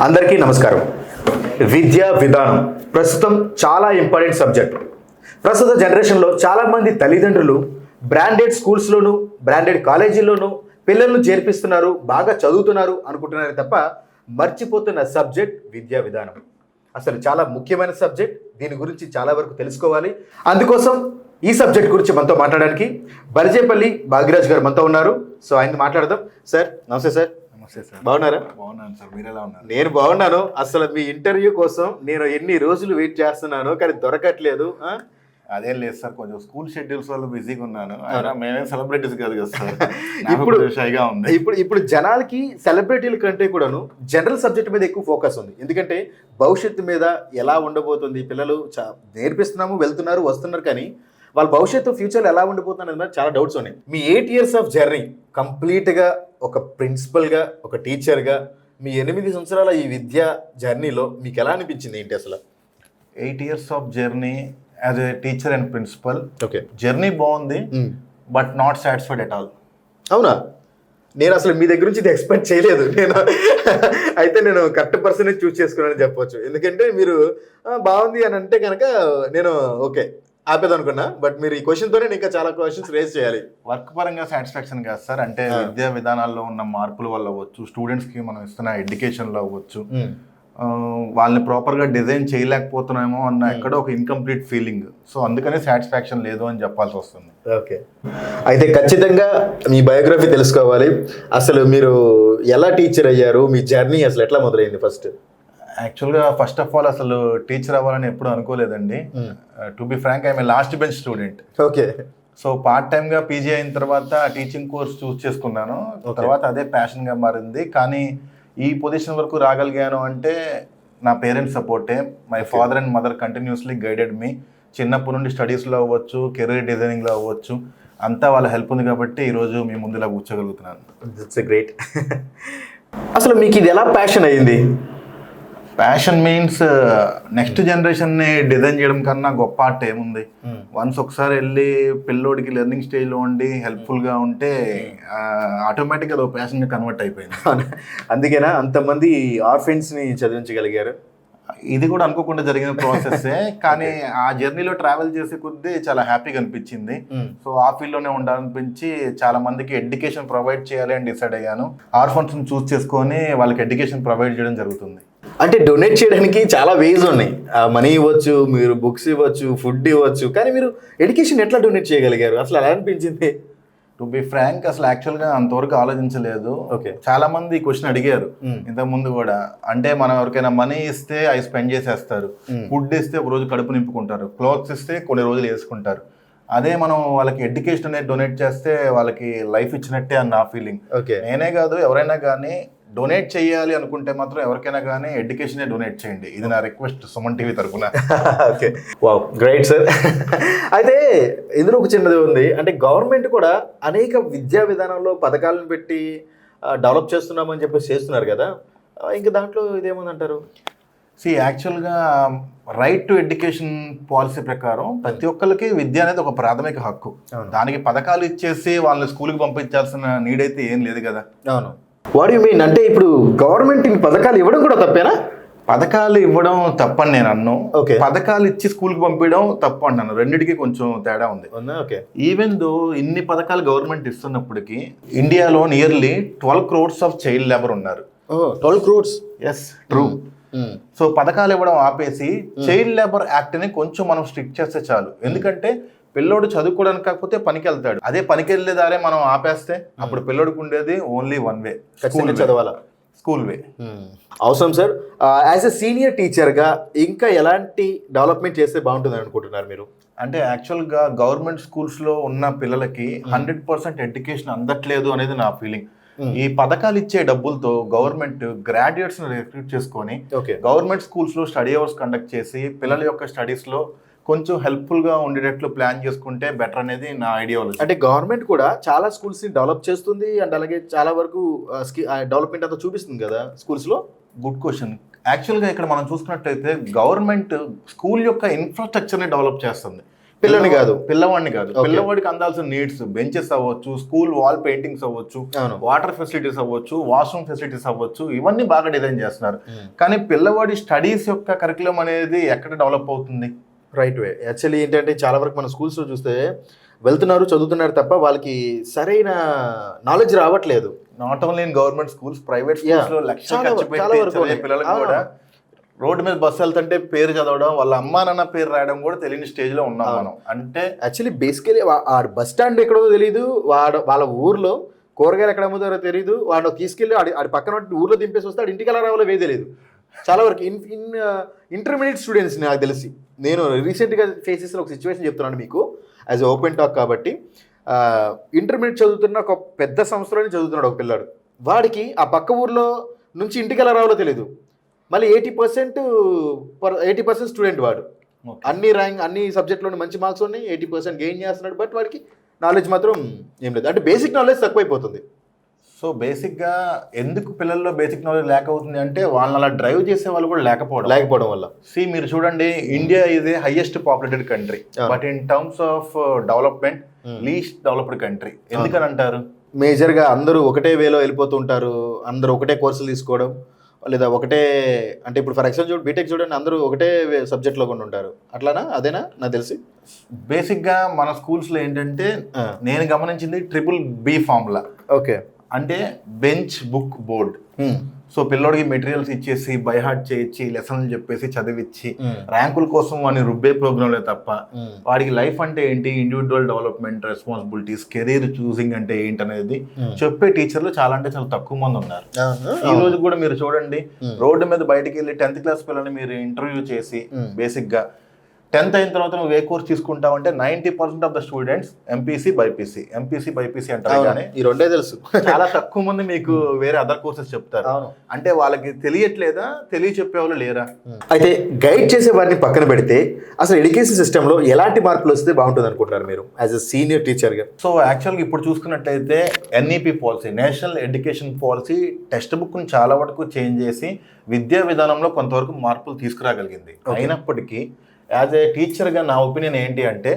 అందరికీ నమస్కారం. విద్యా విధానం ప్రస్తుతం చాలా ఇంపార్టెంట్ సబ్జెక్ట్. ప్రస్తుత జనరేషన్లో చాలామంది తల్లిదండ్రులు బ్రాండెడ్ స్కూల్స్లోను బ్రాండెడ్ కాలేజీల్లోనూ పిల్లలను చేర్పిస్తున్నారు బాగా చదువుతున్నారు అనుకుంటున్నారు తప్ప మర్చిపోతున్న సబ్జెక్ట్ విద్యా విధానం. అసలు చాలా ముఖ్యమైన సబ్జెక్ట్ దీని గురించి చాలా వరకు తెలుసుకోవాలి. అందుకోసం ఈ సబ్జెక్ట్ గురించి మనతో మాట్లాడడానికి బలిజేపల్లి భాగ్యరాజ్ గారు మనతో ఉన్నారు. సో ఆయన మాట్లాడదాం. సార్ నమస్తే సార్. నమస్తే సార్. బాగున్నారా? బాగున్నాను సార్. మీరు ఎలా ఉన్నారు? నేను బాగున్నాను. అసలు మీ ఇంటర్వ్యూ కోసం నేను ఎన్ని రోజులు వెయిట్ చేస్తున్నాను కానీ దొరకట్లేదు? అదేం లేదు సార్ కొంచెం స్కూల్ షెడ్యూల్స్ వల్ల బిజీగా ఉన్నాను. మేమేం సెలబ్రిటీస్ కాదు కదా సార్. ఇప్పుడు- షైగా ఉంది. ఇప్పుడు ఇప్పుడు జనాలకి సెలబ్రిటీల కంటే కూడాను జనరల్ సబ్జెక్ట్ మీద ఎక్కువ ఫోకస్ ఉంది. ఎందుకంటే భవిష్యత్తు మీద ఎలా ఉండబోతుంది పిల్లలు చా నేర్పిస్తున్నాము వెళ్తున్నారు వస్తున్నారు కానీ వాళ్ళ భవిష్యత్తు ఫ్యూచర్లో ఎలా ఉండిపోతుంది అనేది చాలా డౌట్స్ ఉన్నాయి. మీ ఎయిట్ ఇయర్స్ ఆఫ్ జర్నీ కంప్లీట్గా ఒక ప్రిన్సిపల్గా ఒక టీచర్గా మీ ఎనిమిది సంవత్సరాల ఈ విద్యా జర్నీలో మీకు ఎలా అనిపించింది ఏంటి అసలు? Eight years of journey as a teacher and principal. Okay. Journey బాగుంది but not satisfied at all. అవునా? నేను అసలు మీ దగ్గర నుంచి ఇది ఎక్స్పెక్ట్ చేయలేదు. నేను అయితే నేను కరెక్ట్ పర్సన్ చూస్ చేసుకున్నానని చెప్పొచ్చు. ఎందుకంటే మీరు "ఆ, బాగుంది అని అంటే కనుక నేను ఓకే. ఆపేది అనుకున్నా బట్ మీరు ఈ క్వశ్చన్తోనే ఇంకా చాలా క్వశ్చన్స్ రేస్ చేయాలి. వర్క్ పరంగా సాటిస్ఫాక్షన్ కాదు సార్. అంటే. విద్యా విధానాల్లో ఉన్న మార్పుల వల్ల అవ్వచ్చు స్టూడెంట్స్కి మనం ఇస్తున్న ఎడ్యుకేషన్లో అవ్వచ్చు వాళ్ళని ప్రాపర్గా డిజైన్ చేయలేకపోతున్నామో అన్న. ఎక్కడో ఒక ఇన్కంప్లీట్ ఫీలింగ్ సో అందుకనే సాటిస్ఫాక్షన్ లేదు అని చెప్పాల్సి వస్తుంది. ఓకే. అయితే ఖచ్చితంగా మీ బయోగ్రఫీ తెలుసుకోవాలి. అసలు మీరు ఎలా టీచర్ అయ్యారు? మీ జర్నీ అసలు ఎట్లా మొదలైంది ఫస్ట్ యాక్చువల్గా ఫస్ట్ ఆఫ్ ఆల్ అసలు టీచర్ అవ్వాలని ఎప్పుడు అనుకోలేదండి. To be frank I'm last bench student okay. So part టైమ్గా PG అయిన తర్వాత టీచింగ్ కోర్స్ చూస్ చేసుకున్నాను. తర్వాత అదే ప్యాషన్గా మారింది. కానీ ఈ పొజిషన్ వరకు రాగలిగాను అంటే నా parents సపోర్టే my. Father and mother continuously guided me చిన్నప్పటి నుండి స్టడీస్లో అవ్వచ్చు కెరీర్ డిజైనింగ్లో అవ్వచ్చు. అంతా వాళ్ళ హెల్ప్ ఉంది కాబట్టి ఈరోజు మీ ముందు ఇలా కూర్చోగలుగుతున్నాను ఇట్స్ గ్రేట్ అసలు మీకు ఇది ఎలా ప్యాషన్ అయ్యింది? ప్యాషన్ మీన్స్ నెక్స్ట్ జనరేషన్ని డిజైన్ చేయడం కన్నా గొప్ప ఆర్ట్ ఏముంది? వన్స్ ఒకసారి వెళ్ళి పిల్లోడికి లెర్నింగ్ స్టేజ్లో ఉండి హెల్ప్ఫుల్గా ఉంటే ఆటోమేటిక్గా అది ప్యాషన్గా కన్వర్ట్ అయిపోయింది. అందుకేనా? అంతమంది ఆర్ఫెన్స్ని చదివించగలిగారు? ఇది కూడా అనుకోకుండా జరిగిన ప్రాసెస్సే కానీ ఆ జర్నీలో ట్రావెల్ చేసే కొద్దీ చాలా హ్యాపీగా అనిపించింది. సో ఆ ఫీల్డ్లోనే ఉండాలనిపించి చాలా మందికి ఎడ్యుకేషన్ ప్రొవైడ్ చేయాలి అని డిసైడ్ అయ్యాను. ఆర్ఫన్స్ని చూస్ చేసుకొని వాళ్ళకి ఎడ్యుకేషన్ ప్రొవైడ్ చేయడం జరుగుతుంది. అంటే డొనేట్ చేయడానికి చాలా వేస్ ఉన్నాయి. మనీ ఇవ్వచ్చు మీరు బుక్స్ ఇవ్వచ్చు ఫుడ్ ఇవ్వచ్చు. కానీ మీరు ఎడ్యుకేషన్ ఎట్లా డొనేట్ చేయగలిగారు? అసలు ఎలా అనిపించింది? టు బి ఫ్రాంక్ అసలు యాక్చువల్గా అంతవరకు ఆలోచించలేదు. Okay. చాలా మంది క్వశ్చన్ అడిగారు Mm. ఇంతకు ముందు కూడా. అంటే మనం ఎవరికైనా మనీ ఇస్తే అవి స్పెండ్ చేసేస్తారు. ఫుడ్ ఇస్తే ఒక రోజు కడుపు నింపుకుంటారు. క్లాత్స్ ఇస్తే కొన్ని రోజులు వేసుకుంటారు. అదే మనం వాళ్ళకి ఎడ్యుకేషన్ అనేది డొనేట్ చేస్తే వాళ్ళకి లైఫ్ ఇచ్చినట్టే అని నా ఫీలింగ్ ఓకే నేనే కాదు ఎవరైనా కానీ డొనేట్ చేయాలి అనుకుంటే మాత్రం ఎవరికైనా కానీ ఎడ్యుకేషనే డొనేట్ చేయండి. ఇది నా రిక్వెస్ట్ సుమన్ టీవీ తరఫున ఓకే వావ్ గ్రేట్ సార్ అయితే ఇందులో ఒక చిన్నది ఉంది. అంటే గవర్నమెంట్ కూడా అనేక విద్యా విధానంలో పథకాలను పెట్టి డెవలప్ చేస్తున్నామని చెప్పేసి చేస్తున్నారు కదా. ఇంకా దాంట్లో ఇదేముందంటారు? సి యాక్చువల్గా రైట్ టు ఎడ్యుకేషన్ పాలసీ ప్రకారం ప్రతి ఒక్కరికి విద్య అనేది ఒక ప్రాథమిక హక్కు. దానికి పథకాలు ఇచ్చేసి వాళ్ళని స్కూల్కి పంపించాల్సిన నీడ్ అయితే ఏం లేదు కదా. అవును. వాట్ యు మీన్ అంటే ఇప్పుడు గవర్నమెంట్ ఈ పథకాలు ఇవ్వడం కూడా తప్పేనా? పథకాలు ఇవ్వడం తప్పని నేను అన్ను. పథకాలు ఇచ్చి స్కూల్కి పంపించడం తప్పు అన్నాను రెండిటికి కొంచెం తేడా ఉంది. ఈవెన్ దో ఇన్ని పథకాలు గవర్నమెంట్ ఇస్తున్నప్పటికీ ఇండియాలో nearly twelve crores of child labour ఉన్నారు. Twelve crores yes true so పథకాలు ఇవ్వడం ఆపేసి చైల్డ్ లేబర్ యాక్ట్ని కొంచెం మనం స్ట్రిక్ట్ చేస్తే చాలు. ఎందుకంటే పిల్లోడు చదువుకోవడానికి కాకపోతే పనికి వెళ్తాడు అదే పనికి వెళ్ళేదారే మనం ఆపేస్తే అప్పుడు పిల్లోడికి ఉండేది ఓన్లీ వన్ వే ఖచ్చితంగా చదవాలా? స్కూల్ వే అవసరం సార్. యాజ్ ఎ సీనియర్ టీచర్గా ఇంకా ఎలాంటి డెవలప్మెంట్ చేస్తే బాగుంటుంది అనుకుంటున్నారు మీరు? అంటే యాక్చువల్గా గవర్నమెంట్ స్కూల్స్లో ఉన్న పిల్లలకి హండ్రెడ్ పర్సెంట్ ఎడ్యుకేషన్ అందట్లేదు అనేది నా ఫీలింగ్. ఈ పథకాలు ఇచ్చే డబ్బులతో గవర్నమెంట్ గ్రాడ్యుయేట్స్ రిక్రూట్ చేసుకొని గవర్నమెంట్ స్కూల్స్లో స్టడీ అవర్స్ కండక్ట్ చేసి పిల్లల యొక్క స్టడీస్లో కొంచెం హెల్ప్ఫుల్గా ఉండేటట్లు ప్లాన్ చేసుకుంటే బెటర్ అనేది నా ఐడియాలజీ అంటే గవర్నమెంట్ కూడా చాలా స్కూల్స్ని డెవలప్ చేస్తుంది అండ్ అలాగే చాలా వరకు డెవలప్మెంట్ అంతా చూపిస్తుంది కదా స్కూల్స్లో? గుడ్ క్వశ్చన్ యాక్చువల్గా ఇక్కడ మనం చూసుకున్నట్టయితే గవర్నమెంట్ స్కూల్ యొక్క ఇన్ఫ్రాస్ట్రక్చర్ని డెవలప్ చేస్తుంది. పిల్లని కాదు. పిల్లవాడిని కాదు. పిల్లవాడికి అందాల్సిన నీడ్స్ బెంచెస్ అవ్వచ్చు స్కూల్ వాల్ పెయింటింగ్స్ అవ్వచ్చు. వాటర్ ఫెసిలిటీస్ అవ్వచ్చు వాష్రూమ్ ఫెసిలిటీస్ అవ్వచ్చు ఇవన్నీ బాగా డిజైన్ చేస్తున్నారు. కానీ పిల్లవాడి స్టడీస్ యొక్క కరికులం అనేది ఎక్కడ డెవలప్ అవుతుంది? రైట్ వే యాక్చువల్లీ ఏంటంటే చాలా వరకు మన స్కూల్స్లో చూస్తే వెళ్తున్నారు చదువుతున్నారు తప్ప వాళ్ళకి సరైన నాలెడ్జ్ రావట్లేదు not only in government schools private. పిల్లలకు. కూడా రోడ్డు మీద బస్సు వెళ్తుంటే పేరు చదవడం వాళ్ళ అమ్మా నాన్న పేరు రాయడం కూడా తెలియని స్టేజ్లో ఉన్నాం. మనం అంటే యాక్చువల్లీ బేసికలీ ఆ బస్ స్టాండ్ ఎక్కడో తెలియదు వాడు వాళ్ళ ఊర్లో కూరగాయలు ఎక్కడ అమ్ముతారో తెలియదు వాడు తీసుకెళ్ళి ఆడి ఆడి పక్కన ఊర్లో దింపేసి వస్తే ఆడి ఇంటికి ఎలా రావాలో తెలియదు చాలా వరకు ఇన్ ఇన్ ఇంటర్మీడియట్ స్టూడెంట్స్ నాకు తెలిసి. నేను రీసెంట్గా ఫేస్ చేసిన ఒక సిచ్యువేషన్ చెప్తున్నాను మీకు. యాజ్ ఓపెన్ టాక్ కాబట్టి ఇంటర్మీడియట్ చదువుతున్న ఒక పెద్ద సంస్థలోనే చదువుతున్నాడు ఒక పిల్లాడు. వాడికి ఆ పక్క ఊర్లో నుంచి ఇంటికి ఎలా రావాలో తెలియదు మళ్ళీ eighty percent eighty percent student వాడు. అన్ని ర్యాంక్ అన్ని సబ్జెక్టులోని మంచి మార్క్స్ ఉన్నాయి ఎయిటీ పర్సెంట్ గెయిన్ చేస్తున్నాడు బట్ వాడికి నాలెడ్జ్ మాత్రం ఏం లేదు. అంటే బేసిక్ నాలెడ్జ్ తక్కువైపోతుంది. సో బేసిక్గా ఎందుకు పిల్లల్లో బేసిక్ నాలెడ్జ్ లేక అవుతుంది అంటే వాళ్ళని అలా డ్రైవ్ చేసే వాళ్ళు కూడా లేకపోవడం. లేకపోవడం వల్ల. సి మీరు చూడండి India a highest populated country. But in terms of development. Least developed country. ఎందుకని అంటారు? మేజర్గా అందరూ ఒకటే వేలో వెళ్ళిపోతూ ఉంటారు. అందరూ ఒకటే కోర్సులు తీసుకోవడం. లేదా ఒకటే అంటే ఇప్పుడు ఫర్ ఎగ్జాంపుల్ చూడండి బీటెక్ చూడండి అందరూ ఒకటే సబ్జెక్ట్లో కొన్ని ఉంటారు. అట్లానా? అదేనా? నాకు తెలిసి. బేసిక్గా మన స్కూల్స్లో ఏంటంటే. నేను గమనించింది ట్రిపుల్ బి ఫార్ములా. ఓకే. అంటే బెంచ్ బుక్ బోర్డ్. సో పిల్లోడికి మెటీరియల్స్ ఇచ్చేసి బై హార్ట్ చేయించి లెసన్లు చెప్పేసి చదివిచ్చి ర్యాంకుల కోసం వాడిని రుబ్బే ప్రోగ్రాంలే తప్ప వాడికి లైఫ్ అంటే ఏంటి? Individual development responsibilities career choosing అంటే ఏంటి అనేది చెప్పే టీచర్లు చాలా అంటే చాలా తక్కువ మంది ఉన్నారు. ఈ రోజు కూడా మీరు చూడండి. రోడ్డు మీద బయటికి వెళ్ళి టెన్త్ క్లాస్ పిల్లల్ని మీరు ఇంటర్వ్యూ చేసి Hmm. గా టెన్త్ అయిన తర్వాత నువ్వు ఏ కోర్స్ తీసుకుంటావు అంటే ninety percent of the students MPC BiPC. MPC BiPC అంటారు కానీ ఈ రెండే తెలుసు. చాలా తక్కువ మంది మీకు వేరే అదర్ కోర్సెస్ చెప్తారు. అంటే వాళ్ళకి తెలియట్లేదా? తెలియ చెప్పేవాళ్ళు లేరా అయితే గైడ్ చేసే వారిని పక్కన పెడితే అసలు ఎడ్యుకేషన్ సిస్టంలో ఎలాంటి మార్పులు వస్తే బాగుంటుంది అనుకుంటున్నారు మీరు? యాజ్ అ సీనియర్ టీచర్గా సో యాక్చువల్గా ఇప్పుడు చూసుకున్నట్లయితే NEP policy national education policy text బుక్ని చాలా వరకు చేంజ్ చేసి విద్యా విధానంలో కొంతవరకు మార్పులు తీసుకురాగలిగింది. అయినప్పటికీ యాజ్ ఏ టీచర్గా నా ఒపీనియన్ ఏంటి అంటే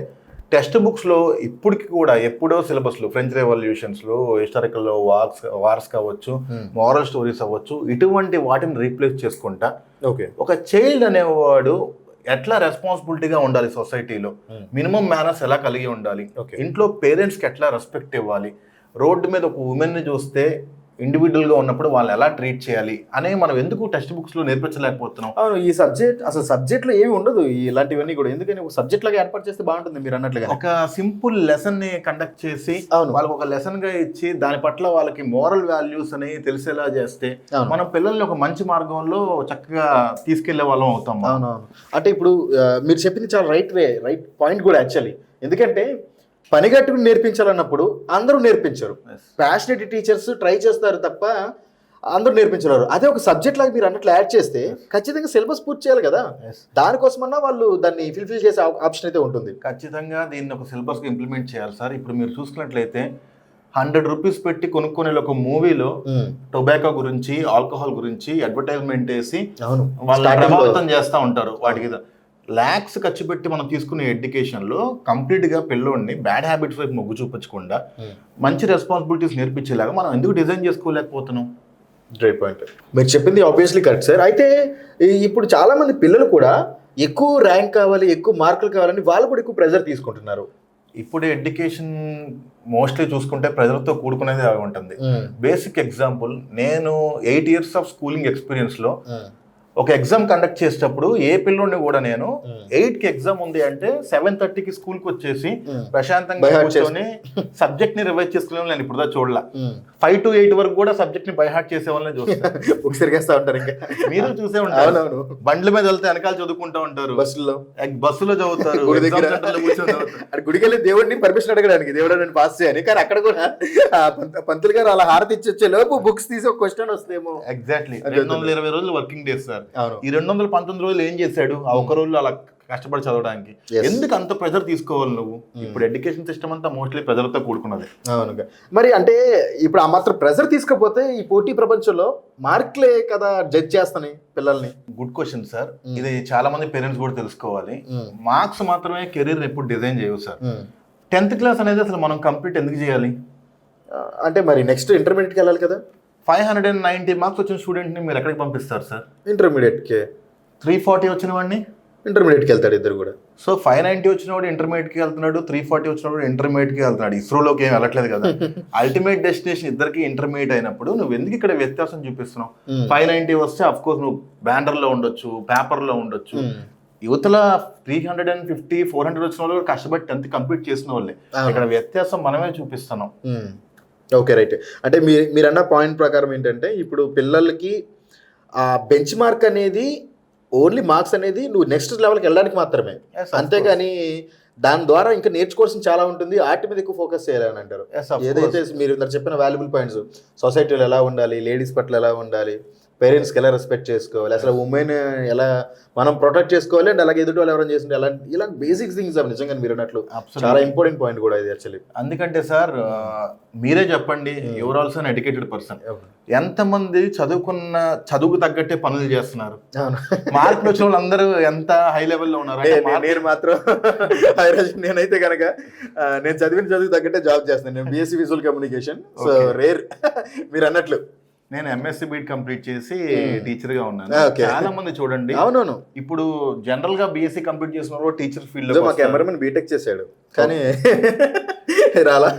టెక్స్ట్ బుక్స్లో ఇప్పటికి కూడా ఎప్పుడో సిలబస్లో ఫ్రెంచ్ రెవల్యూషన్స్లో హిస్టారికల్ వార్స్ వార్స్ కావచ్చు మోరల్ స్టోరీస్ అవ్వచ్చు ఇటువంటి వాటిని రీప్లేస్ చేసుకుంటా. ఓకే. ఒక చైల్డ్ అనేవాడు ఎట్లా రెస్పాన్సిబిలిటీగా ఉండాలి సొసైటీలో మినిమం మేనర్స్ ఎలా కలిగి ఉండాలి. ఇంట్లో పేరెంట్స్కి ఎట్లా రెస్పెక్ట్ ఇవ్వాలి? రోడ్డు మీద ఒక ఉమెన్ని చూస్తే ఇండివిజువల్గా ఉన్నప్పుడు వాళ్ళు ఎలా ట్రీట్ చేయాలి అనే మనం ఎందుకు టెక్స్ట్ బుక్స్లో నేర్పించలేకపోతున్నాం? అవును ఈ సబ్జెక్ట్ అసలు సబ్జెక్ట్లో ఏమి ఉండదు. ఇలాంటివన్నీ కూడా. ఎందుకని? ఒక సబ్జెక్ట్ లాగా ఏర్పాటు చేస్తే బాగుంటుంది మీరు అన్నట్లుగా ఒక సింపుల్ లెసన్ని కండక్ట్ చేసి అవును. వాళ్ళకి ఒక లెసన్గా ఇచ్చి దాని పట్ల వాళ్ళకి మోరల్ వాల్యూస్ అని తెలిసేలా చేస్తే. మనం పిల్లల్ని ఒక మంచి మార్గంలో చక్కగా తీసుకెళ్ళే వాళ్ళం అవుతాం. అవునవును. అంటే ఇప్పుడు మీరు చెప్పింది చాలా రైట్ వే రైట్ పాయింట్ కూడా యాక్చువల్లీ ఎందుకంటే పని కట్టుకుని నేర్పించాలన్నప్పుడు అందరూ నేర్పించరు. ప్యాషనెట్ టీచర్స్ ట్రై చేస్తారు తప్ప అందరూ నేర్పించలేరు. అదే ఒక సబ్జెక్ట్ లాగా మీరు అన్నట్లు యాడ్ చేస్తే ఖచ్చితంగా సిలబస్ పూర్తి చేయాలి కదా. దానికోసమన్నా వాళ్ళు దాన్ని ఫిల్ఫిల్ చేసే ఆప్షన్ అయితే ఉంటుంది. ఖచ్చితంగా దీన్ని ఒక సిలబస్ ఇంప్లిమెంట్ చేయాలి సార్. ఇప్పుడు మీరు చూసుకున్నట్లయితే హండ్రెడ్ రూపీస్ పెట్టి కొనుక్కునే ఒక మూవీలో టొబాకో గురించి ఆల్కహాల్ గురించి అడ్వర్టైజ్మెంట్ వేసి లో- ప్రభావితం చేస్తూ ఉంటారు. వాటికి ల్యాక్స్ ఖర్చు పెట్టి మనం తీసుకునే ఎడ్యుకేషన్లో కంప్లీట్గా పిల్లోడిని బ్యాడ్ హ్యాబిట్స్ వైపు మొగ్గు చూపించకుండా Hmm. మంచి రెస్పాన్సిబిలిటీస్ నేర్పించేలాగా మనం ఎందుకు డిజైన్ చేసుకోలేకపోతున్నాం? గ్రేట్ పాయింట్ మీరు చెప్పింది ఆబ్వియస్లీ కరెక్ట్ సార్ అయితే ఇప్పుడు చాలా మంది పిల్లలు కూడా ఎక్కువ ర్యాంక్ కావాలి ఎక్కువ మార్కులు కావాలని వాళ్ళు కూడా ఎక్కువ ప్రెజర్ తీసుకుంటున్నారు. ఇప్పుడు ఎడ్యుకేషన్ మోస్ట్లీ చూసుకుంటే ప్రజలతో కూడుకునేది అవి ఉంటుంది. బేసిక్ ఎగ్జాంపుల్ నేను ఎయిట్ ఇయర్స్ ఆఫ్ స్కూలింగ్ ఎక్స్పీరియన్స్లో ఒక ఎగ్జామ్ కండక్ట్ చేసేటప్పుడు ఏ పిల్లోడిని కూడా నేను ఎయిట్కి ఎగ్జామ్ ఉంది అంటే సెవెన్ థర్టీకి స్కూల్కి వచ్చేసి ప్రశాంతంగా కూర్చొని సబ్జెక్ట్ని రివైజ్ చేసుకునే నేను ఇప్పుడు చూడలా. ఫైవ్ టు ఎయిట్ వరకు కూడా సబ్జెక్ట్ని బై హార్ట్ చేసే వాళ్ళని చూస్తాను బుక్స్ తిరిగేస్తా ఉంటారు ఇంకా. మీరు చూసే ఉంటారు. బండ్ల మీద వెళ్తే వెనకాల చదువుకుంటూ ఉంటారు. బస్సులో. బస్సులో చదువుతారు. గుడి exam దగ్గర. center లో కూర్చొని చదువుతారు. అక్కడ గుడికి వెళ్ళి దేవుడిని పర్మిషన్ అడగడానికి. దేవుడు నేను పాస్ చేయని. కానీ అక్కడ కూడా పంతులు గారు అలా హారతి ఇచ్చి వచ్చే లోపు బుక్స్ తీసి ఒక క్వశ్చన్ వస్తేమో ఎగ్జాక్ట్లీ రెండు వందల ఇరవై రోజులు వర్కింగ్ డేస్ సార్. ఈ రెండు వందల పంతొమ్మిది రోజులు ఏం చేశాడు? ఆ ఒక రోజులు అలా కష్టపడి చదవడానికి. ఎందుకు అంత ప్రెజర్ తీసుకోవాలి నువ్వు? ఇప్పుడు ఎడ్యుకేషన్ సిస్టమ్ అంతా మోస్ట్లీ ప్రెజర్తో కూడుకున్నది. అవునుగా మరి అంటే ఇప్పుడు ఆ మాత్రం ప్రెజర్ తీసుకపోతే ఈ పోటీ ప్రపంచంలో మార్కులే కదా జడ్జ్ చేస్తాయి పిల్లల్ని. గుడ్ క్వశ్చన్ సార్ ఇది చాలా మంది పేరెంట్స్ కూడా తెలుసుకోవాలి. మార్క్స్ మాత్రమే కెరీర్ ఎప్పుడు డిజైన్ చేయవు సార్ టెన్త్ క్లాస్ అనేది అసలు మనం కంప్లీట్ ఎందుకు చేయాలి? అంటే మరి నెక్స్ట్ ఇంటర్మీడియట్కి వెళ్ళాలి కదా? Five hundred and ninety marks వచ్చిన స్టూడెంట్ని మీరు ఎక్కడికి పంపిస్తారు సార్? ఇంటర్మీడియట్కి. త్రీ ఫార్టీ వచ్చిన వాడిని ఇంటర్మీడియట్కి వెళ్తాడు ఇద్దరు కూడా. సో ఫైవ్ నైన్టీ వచ్చిన వాడు ఇంటర్మీడియట్కి వెళ్తున్నాడు త్రీ ఫార్టీ వచ్చిన వాడు ఇంటర్మీడియట్కి వెళ్తున్నాడు. ఇస్రోలోకి ఏం వెళ్ళట్లేదు కదా. అల్టిమేట్ డెస్టినేషన్ ఇద్దరికి ఇంటర్మీడియట్ అయినప్పుడు నువ్వు ఎందుకు ఇక్కడ వ్యత్యాసం చూపిస్తున్నావు. ఫైవ్ నైన్టీ వస్తే అఫ్ కోర్స్ నువ్వు బ్యానర్లో ఉండొచ్చు పేపర్లో ఉండొచ్చు యువతల three hundred and fifty four hundred వచ్చిన వాళ్ళు కూడా కష్టపడి టెన్త్ కంప్లీట్ చేసిన వాళ్ళే. ఇక్కడ వ్యత్యాసం మనమే చూపిస్తున్నాం. Okay right. అంటే మీరు మీరు అన్న పాయింట్ ప్రకారం ఏంటంటే ఇప్పుడు పిల్లలకి ఆ బెంచ్ మార్క్ అనేది ఓన్లీ మార్క్స్ అనేది నువ్వు నెక్స్ట్ లెవెల్కి వెళ్ళడానికి మాత్రమే. అంతేగాని దాని ద్వారా ఇంకా నేర్చుకోవాల్సిన చాలా ఉంటుంది. ఆర్ట్ మీద ఎక్కువ ఫోకస్ చేయాలని అంటారు. ఏదైతే మీరు ఇందాక చెప్పిన వాల్యుబుల్ పాయింట్స్ సొసైటీలో ఎలా ఉండాలి లేడీస్ పట్ల ఎలా ఉండాలి పేరెంట్స్కి ఎలా రెస్పెక్ట్ చేసుకోవాలి? అసలు ఉమెన్ ఎలా మనం ప్రొటెక్ట్ చేసుకోవాలి? అండ్ అలాగే ఎదుటి వాళ్ళు ఎవరైనా చేస్తుంటే ఎలా ఇలాంటి బేసిక్ థింగ్స్ అవి నిజంగా మీరు అన్నట్లు. చాలా ఇంపార్టెంట్ పాయింట్ కూడా ఇది యాక్చువల్లీ అందుకంటే సార్ మీరే చెప్పండి your also an educated person ఎంతమంది చదువుకున్న చదువుకు తగ్గట్టే పనులు చేస్తున్నారు? మార్కులు వచ్చిన వాళ్ళందరూ ఎంత హై లెవెల్లో ఉన్నారు? నేను మాత్రం నేనైతే కనుక నేను చదివిన చదువు తగ్గట్టే జాబ్ చేస్తాను. నేను BSc visual communication so. Rare మీరు అన్నట్లు. నేను ఎంఎస్సి బీట్ కంప్లీట్ చేసి Hmm. టీచర్గా ఉన్నాను. Okay. చాలా మంది చూడండి. అవునవును. ఇప్పుడు జనరల్గా బీఎస్సీ కంప్లీట్ చేసిన వాళ్ళు టీచర్ ఫీల్డ్ నిజం, మా కెమెరామెన్ బీటెక్ చేశాడు. కానీ రాలా.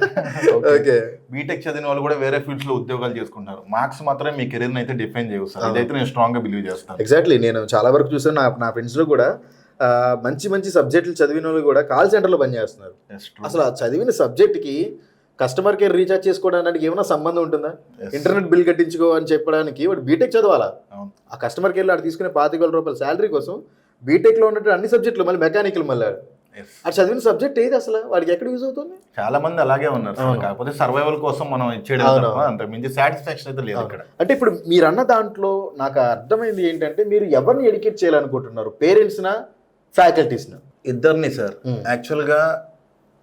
ఓకే బీటెక్ చదివిన వాళ్ళు కూడా వేరే ఫీల్డ్స్లో ఉద్యోగాలు చేసుకుంటారు. మార్క్స్ మాత్రమే మీ కెరీర్ అయితే డిఫైన్ చేయవు సార్. ఇదైతే నేను స్ట్రాంగ్గా బిలీవ్ చేస్తాను. ఎగ్జాక్ట్లీ నేను చాలా వరకు చూసాను నా నా ఫ్రెండ్స్లో కూడా ఆ, మంచి మంచి సబ్జెక్టులు చదివిన వాళ్ళు కూడా కాల్ సెంటర్లో పనిచేస్తున్నారు. అసలు ఆ చదివిన సబ్జెక్ట్కి కస్టమర్ కేర్ రీఛార్జ్ చేసుకోవడానికి ఏమైనా సంబంధం ఉంటుందా. ఇంటర్నెట్ బిల్ కట్టించుకో అని చెప్పడానికి వాడు బీటెక్ చదవాలా. ఆ కస్టమర్ కేర్లో ఆడు తీసుకునే పాతిక వేల రూపాయల శాలరీ కోసం బీటెక్లో ఉన్నట్టు అన్ని సబ్జెక్టులు మళ్ళీ మెకానికల్ మళ్ళీ. ఆ చదివిన సబ్జెక్ట్ ఏది అసలు? వాడికి ఎక్కడ యూజ్ అవుతుంది? చాలా మంది అలాగే ఉన్నారు. కాకపోతే సర్వైవల్ కోసం మనం ఇచ్చేయడం అంత మించి సాటిస్ఫాక్షన్ అయితే లేదు ఇక్కడ. అంటే ఇప్పుడు మీరు అన్న దాంట్లో నాకు అర్థమైంది ఏంటంటే మీరు ఎవరిని ఎడ్యుకేట్ చేయాలనుకుంటున్నారు? పేరెంట్స్నా ఫ్యాకల్టీస్నా? ఇద్దరిని సార్. Hmm.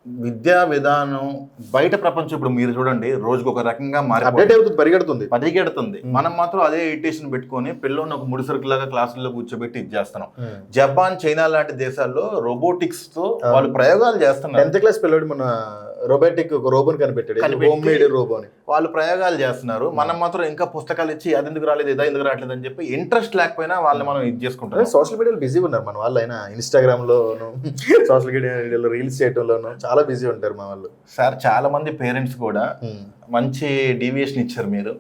విద్యా విధానం బయట ప్రపంచం ఇప్పుడు మీరు చూడండి రోజుకు ఒక రకంగా అప్డేట్ అవుతుంది పరిగెడుతుంది. పరిగెడుతుంది. Hmm. మనం మాత్రం అదే ఇరిటేషన్ పెట్టుకొని పిల్లల్ని ఒక ముడిసరుకులాగా క్లాసుల్లో కూర్చోబెట్టి ఇది చేస్తున్నాం. జపాన్ చైనా లాంటి దేశాల్లో రోబోటిక్స్తో వాళ్ళు ప్రయోగాలు చేస్తున్నారు. టెన్త్ క్లాస్ పిల్లడు మన రోబోటిక్ రోబోని కనిపెట్టాడు. కనిపెట్టి- హోమ్ మేడ్ రోబోని. వాళ్ళు ప్రయోగాలు చేస్తున్నారు. మనం మాత్రం ఇంకా పుస్తకాలు ఇచ్చి అది ఎందుకు రాలేదు ఇదా ఎందుకు రావట్లేదు అని చెప్పి ఇంట్రెస్ట్ లేకపోయినా వాళ్ళని మనం ఇది చేసుకుంటాం సోషల్ మీడియాలో బిజీ ఉన్నారు మన వాళ్ళు. అయినా ఇన్స్టాగ్రామ్ లోను సోషల్ మీడియాలో రీల్స్ చేయడంలోను చాలా బిజీ ఉంటారు మా వాళ్ళు. సార్ చాలా మంది పేరెంట్స్ కూడా మంచి డీవియేషన్ ఇచ్చారు మీరు.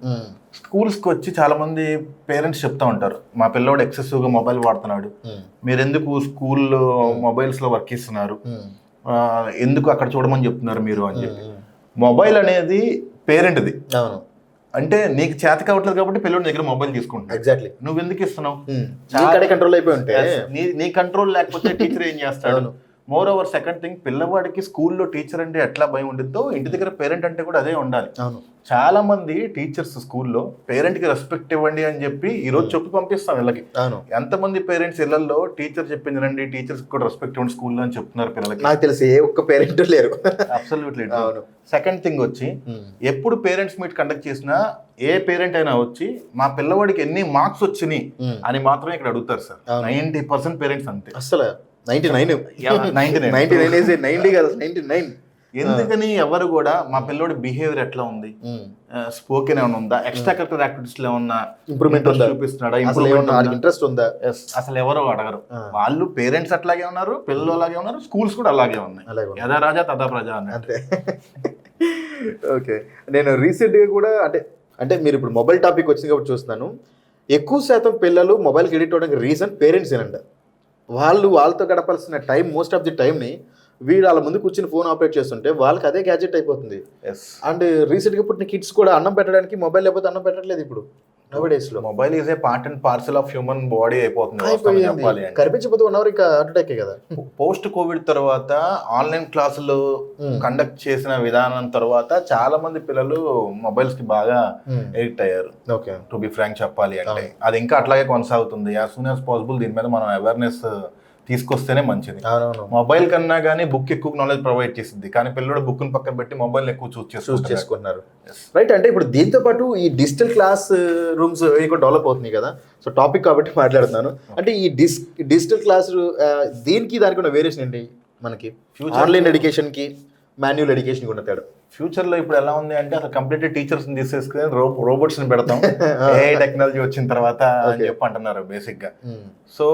స్కూల్స్కి వచ్చి చాలా మంది పేరెంట్స్ చెప్తా ఉంటారు. మా పిల్లోడు ఎక్సెసివ్గా మొబైల్ వాడుతున్నాడు. మీరు ఎందుకు స్కూల్లో మొబైల్స్లో వర్క్ ఇస్తున్నారు ఎందుకు అక్కడ చూడమని చెప్తున్నారు మీరు అని చెప్పి. మొబైల్ అనేది పేరెంట్ది. అవును. అంటే నీకు చేత కావట్లేదు కాబట్టి పిల్లోడి దగ్గర మొబైల్ తీసుకుంటున్నాడు ఎగ్జాక్ట్లీ నువ్వు ఎందుకు ఇస్తున్నావు కంట్రోల్ అయిపోయి ఉంటే. నీ నీ కంట్రోల్ లేకపోతే టీచర్ ఏం చేస్తాడు. మోర్ ఓవర్ సెకండ్ థింగ్ పిల్లవాడికి స్కూల్లో టీచర్ అంటే ఎట్లా భయం ఉండిద్దో ఇంటి దగ్గర పేరెంట్ అంటే కూడా అదే ఉండాలి. చాలా మంది టీచర్స్ స్కూల్లో పేరెంట్కి రెస్పెక్ట్ ఇవ్వండి అని చెప్పి ఈ రోజు చెప్పి పంపిస్తాం వీళ్ళకి. ఎంతమంది పేరెంట్స్ ఇళ్ళలో టీచర్ చెప్పింది రండి టీచర్స్ కూడా రెస్పెక్ట్ ఇవ్వండి స్కూల్లో అని చెప్తున్నారు పిల్లలకి. నాకు తెలిసి ఏ ఒక్క పేరెంట్ లేరు. అబ్సల్యూట్లీ. సెకండ్ థింగ్ వచ్చి ఎప్పుడు పేరెంట్స్ మీట్ కండక్ట్ చేసినా ఏ పేరెంట్ అయినా వచ్చి మా పిల్లవాడికి ఎన్ని మార్క్స్ వచ్చినాయి. అని మాత్రమే ఇక్కడ అడుగుతారు సార్. నైన్టీ పర్సెంట్ పేరెంట్స్ అంతే. అసలు నైన్టీ నైన్. 99. Ninety nine. వేసి నైన్టీ కాదు నైన్టీ నైన్. ఎందుకని ఎవరు కూడా మా పిల్లోడి బిహేవియర్ ఎట్లా ఉంది? స్పోకెన్ ఏమైనా ఉందా? ఎక్స్ట్రా కరికులర్ యాక్టివిటీస్లో ఏమన్నా ఇంప్రూవ్మెంట్ చూపిస్తున్నాడా? ఇంప్రూవ్మెంట్ ఇంట్రెస్ట్ ఉందా? అసలు ఎవరు అడగరు. వాళ్ళు పేరెంట్స్ అట్లాగే ఉన్నారు పిల్లలు అలాగే ఉన్నారు స్కూల్స్ కూడా అలాగే ఉన్నాయి. యథా రాజా తథా ప్రజా అంతే. ఓకే నేను రీసెంట్గా కూడా అంటే అంటే మీరు ఇప్పుడు మొబైల్ టాపిక్ వచ్చింది కాబట్టి చూస్తున్నాను. ఎక్కువ శాతం పిల్లలు మొబైల్కి ఎడిట్ అవ్వడానికి రీజన్ పేరెంట్స్ ఏనంట. వాళ్ళు వాళ్ళతో గడపాల్సిన టైం మోస్ట్ ఆఫ్ ది టైంని వీళ్ళు వాళ్ళ ముందు కూర్చుని ఫోన్ ఆపరేట్ చేస్తుంటే వాళ్ళకి అదే గ్యాజెట్ అయిపోతుంది. ఎస్ అండ్ రీసెంట్గా పుట్టిన కిడ్స్ కూడా అన్నం పెట్టడానికి మొబైల్ లేకపోతే అన్నం పెట్టట్లేదు ఇప్పుడు. నవ్ డేస్లో mobile is a part and parcel of human body అయిపోతుంది వన్ అవర్ ఇంకా అటాకే కదా. పోస్ట్ కోవిడ్ తర్వాత ఆన్లైన్ క్లాసులు Hmm. కండక్ట్ చేసిన విధానం తర్వాత చాలా మంది పిల్లలు మొబైల్స్కి బాగా ఎడిక్ట్ అయ్యారు. ఓకే. టు బి ఫ్రాంక్ చెప్పాలి అంటే. అది ఇంకా అట్లాగే కొనసాగుతుంది. యాజ్ సూన్ యాజ్ పాసిబుల్ దీని మీద మనం అవేర్నెస్ తీసుకొస్తేనే మంచిది. మొబైల్ కన్నా కానీ బుక్ ఎక్కువ నాలెడ్జ్ ప్రొవైడ్ చేసింది కానీ పిల్లడు బుక్ పక్కన పెట్టి మొబైల్ ఎక్కువ చూస్ చూస్ చేసుకుంటారు చేసుకుంటున్నారు రైట్ అంటే ఇప్పుడు దీంతో పాటు ఈ డిజిటల్ క్లాస్ రూమ్స్ కూడా డెవలప్ అవుతున్నాయి కదా. సో టాపిక్ కాబట్టి మాట్లాడుతున్నాను. అంటే ఈ డిస్ డిజిటల్ క్లాస్ దీనికి దానికి ఉన్న వేరియేషన్ ఏంటి మనకి? ఆన్లైన్ ఎడ్యుకేషన్కి మాన్యువల్ ఎడ్యుకేషన్ ఉన్న తేడా. ఫ్యూచర్లో ఇప్పుడు ఎలా ఉంది అంటే అసలు కంప్లీట్ టీచర్స్ తీసేసుకుని రోబోట్స్ని పెడతాం. ఏ టెక్నాలజీ వచ్చిన తర్వాత అని చెప్పి అంటున్నారు బేసిక్గా సో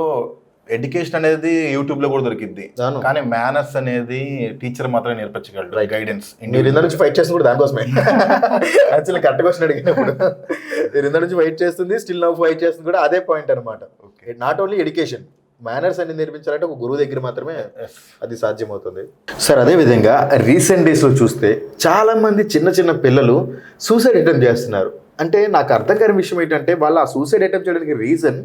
ఎడ్యుకేషన్ అనేది యూట్యూబ్లో కూడా దొరికింది. కానీ మేనర్స్ అనేది టీచర్ మాత్రమే నేర్పించగలరు గైడెన్స్ మీరు నుంచి ఫైట్ చేస్తుంది కూడా దానికోసమే. యాక్చువల్లీ కరెక్ట్ క్వశ్చన్ అడిగినప్పుడు. మీరు ఇందా నుంచి ఫైట్ చేస్తుంది స్టిల్ నవ్ ఫైట్ చేస్తుంది కూడా అదే పాయింట్ అనమాట నాట్ ఓన్లీ ఎడ్యుకేషన్ మేనర్స్ అనేది నేర్పించాలంటే ఒక గురువు దగ్గర మాత్రమే అది సాధ్యమవుతుంది. సార్ అదే విధంగా రీసెంట్ డేస్లో చూస్తే చాలా మంది చిన్న చిన్న పిల్లలు సూసైడ్ అటెంప్ట్ చేస్తున్నారు. అంటే నాకు అర్థం కాని విషయం ఏంటంటే వాళ్ళు ఆ సూసైడ్ అటెంప్ట్ చేయడానికి రీజన్